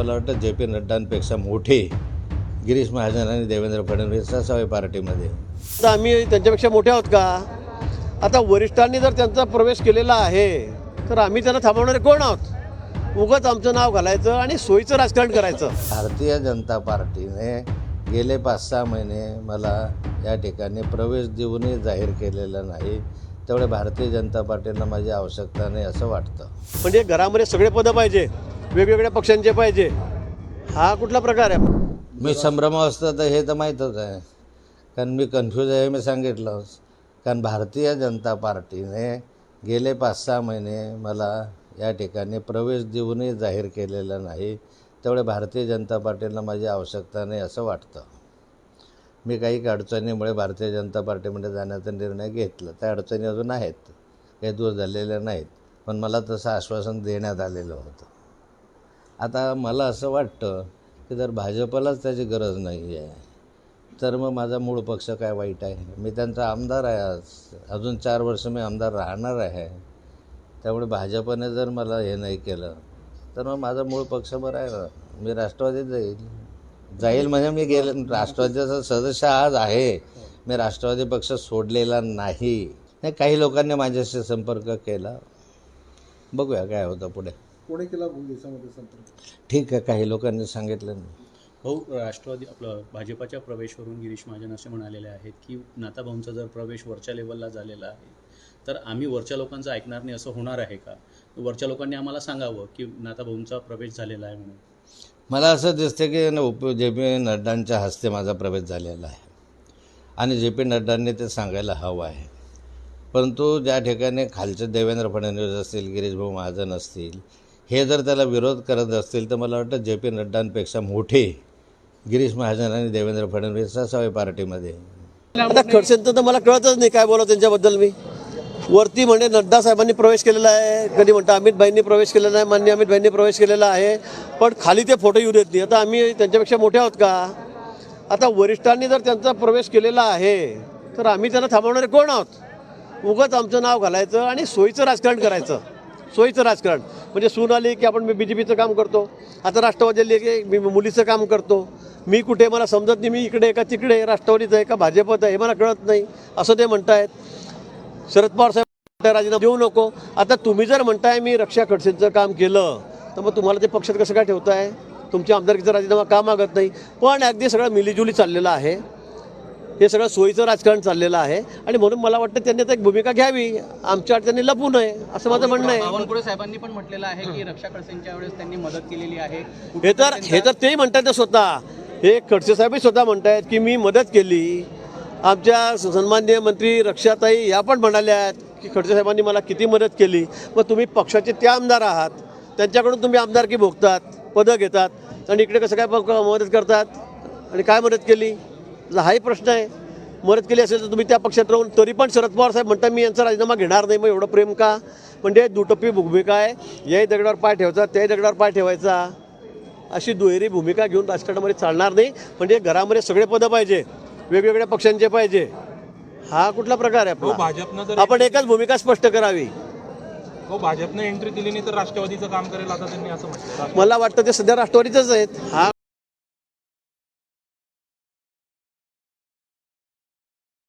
मला वाटतं J P नड्डांपेक्षा मोठे गिरीश महाजन आणि देवेंद्र फडणवीस असावे पार्टीमध्ये. तर आम्ही त्यांच्यापेक्षा मोठे आहोत का? आता वरिष्ठांनी जर त्यांचा प्रवेश केलेला आहे तर आम्ही त्यांना थांबवणारे कोण आहोत? उगाच आमचं नाव घालायचं आणि सोयीचं राजकारण करायचं. भारतीय जनता पार्टीने गेले पाच सहा महिने मला या ठिकाणी प्रवेश देऊनही जाहीर केलेलं नाही. तेवढे भारतीय जनता पार्टीला माझी आवश्यकता नाही असं वाटतं. म्हणजे घरामध्ये सगळे पदं पाहिजे. वेगवेगळ्या पक्षांचे पाहिजे. हा कुठला प्रकार आहे? मी संभ्रमावस्था तर हे तर माहीतच आहे. कारण मी कन्फ्यूज आहे मी सांगितलंच कारण भारतीय जनता पार्टीने गेले पाच सहा महिने मला या ठिकाणी प्रवेश देऊनही जाहीर केलेला नाही. तेवढे भारतीय जनता पार्टीला माझी आवश्यकता नाही असं वाटतं. मी काही अडचणीमुळे भारतीय जनता पार्टीमध्ये जाण्याचा निर्णय घेतला. त्या अडचणी अजून आहेत. काही दूर झालेल्या नाहीत. पण मला तसं आश्वासन देण्यात आलेलं होतं. आता मला असं वाटतं की जर भाजपलाच त्याची गरज नाही आहे तर मग माझा मूळ पक्ष काय वाईट आहे? मी त्यांचा आमदार आहे आज. अजून चार वर्ष मी आमदार राहणार आहे. त्यामुळे भाजपने जर मला हे नाही केलं तर मग माझा मूळ पक्ष बरा आहे ना. मी राष्ट्रवादीत जाईल. जाईल म्हणजे मी गेले राष्ट्रवादीचा सदस्य आज आहे मी राष्ट्रवादी पक्ष सोडलेला नाही. नाही काही लोकांनी माझ्याशी संपर्क केला. बघूया काय होतं पुढे. कोणी केला देशामध्ये संपर्क? ठीक आहे काही लोकांनी सांगितलं नाही. भाऊ राष्ट्रवादी आपलं भाजपाच्या प्रवेशवरून गिरीश महाजन असे म्हणालेले आहेत की नाताभाऊंचा जर प्रवेश वरच्या लेवलला झालेला आहे तर आम्ही वरच्या लोकांचं ऐकणार नाही असं होणार आहे का? वरच्या लोकांनी आम्हाला सांगावं की नाताभाऊंचा प्रवेश झालेला आहे म्हणून. मला असं दिसतं की न उप जे पी नड्डांच्या हस्ते माझा प्रवेश झालेला आहे. आणि जे पी नड्डांनी ते सांगायला हवं आहे. परंतु ज्या ठिकाणी खालचे देवेंद्र फडणवीस असतील गिरीशभाऊ महाजन असतील हे जर त्याला विरोध करत असतील तर मला वाटतं जे पी नड्डांपेक्षा मोठे गिरीश महाजन आणि देवेंद्र फडणवीस असावे पार्टीमध्ये. आता खडसेंचं तर मला कळतच नाही काय बोला त्यांच्याबद्दल मी. वरती म्हणे नड्डा साहेबांनी प्रवेश केलेला आहे कधी म्हणता अमित भाईंनी प्रवेश केलेला आहे मान्य अमित भाईंनी प्रवेश केलेला आहे पण खाली ते फोटो येऊ देत नाही. आता आम्ही त्यांच्यापेक्षा मोठे आहोत का? आता वरिष्ठांनी जर त्यांचा प्रवेश केलेला आहे तर आम्ही त्यांना थांबवणारे कोण आहोत? उगाच आमचं नाव घालायचं आणि सोयीचं राजकारण करायचं. सोयीचं राजकारण. म्हणजे सून आली की आपण मी बी जे पीचं काम करतो. आता राष्ट्रवादी आली की मी मुलीचं काम करतो. मी कुठे मला समजत नाही मी इकडे का तिकडे राष्ट्रवादीचं आहे का भाजपचं आहे हे मला कळत नाही. असं ते म्हणतायत. शरद पवार साहेब राजीनामा देऊ नको. आता तुम्ही जर म्हणताय मी रक्षा खडसेंचं काम केलं तर मग तुम्हाला ते पक्षात कसं काय ठेवताय? तुमच्या आमदारकीचा राजीनामा का मागत नाही? पण अगदी सगळं मिलीजुली चाललेलं आहे. हे सगळं सोयीचं राजकारण चाललेलं आहे. आणि म्हणून मला वाटतं त्यांनी आता एक भूमिका घ्यावी. आमच्या अडचणी लपू नये असं माझं म्हणणं आहे. बावनकुळे साहेबांनी पण म्हटलेलं आहे की रक्षा खडसेंच्या वेळेस त्यांनी मदत केलेली आहे. हे तर हे तर तेही म्हणतात ते स्वतः. हे खडसे साहेबही स्वतः म्हणतायत की मी मदत केली. आमच्या सन्माननीय मंत्री रक्षाताई या पण म्हणाल्या आहेत की खडसे साहेबांनी मला किती मदत केली. मग तुम्ही पक्षाचे ते आमदार आहात. त्यांच्याकडून तुम्ही आमदारकी भोगतात पदं घेतात. आणि इकडे कसं काय मदत करतात? आणि काय मदत केली? हाही प्रश्न आहे. मदत केली असेल तर तुम्ही त्या पक्षात राहून तरी पण शरद पवार साहेब म्हणतात मी यांचा राजीनामा घेणार नाही मग एवढं प्रेम का? म्हणजे दुटप्पी भूमिका आहे. याही दगडावर पाय ठेवायचा त्याही दगडावर पाय ठेवायचा. अशी दुहेरी भूमिका घेऊन राजकारणामध्ये चालणार नाही. म्हणजे घरामध्ये सगळे पदं पाहिजे वेगवेगळ्या पक्षांचे पाहिजे. हा कुठला प्रकार आहे हो आपला भाजपनं आपण एकच भूमिका स्पष्ट करावी. हो भाजपनं एंट्री दिली नाही तर राष्ट्रवादीचं काम करेल आता त्यांनी असं म्हटलं. मला वाटतं ते सध्या राष्ट्रवादीचंच आहेत. हा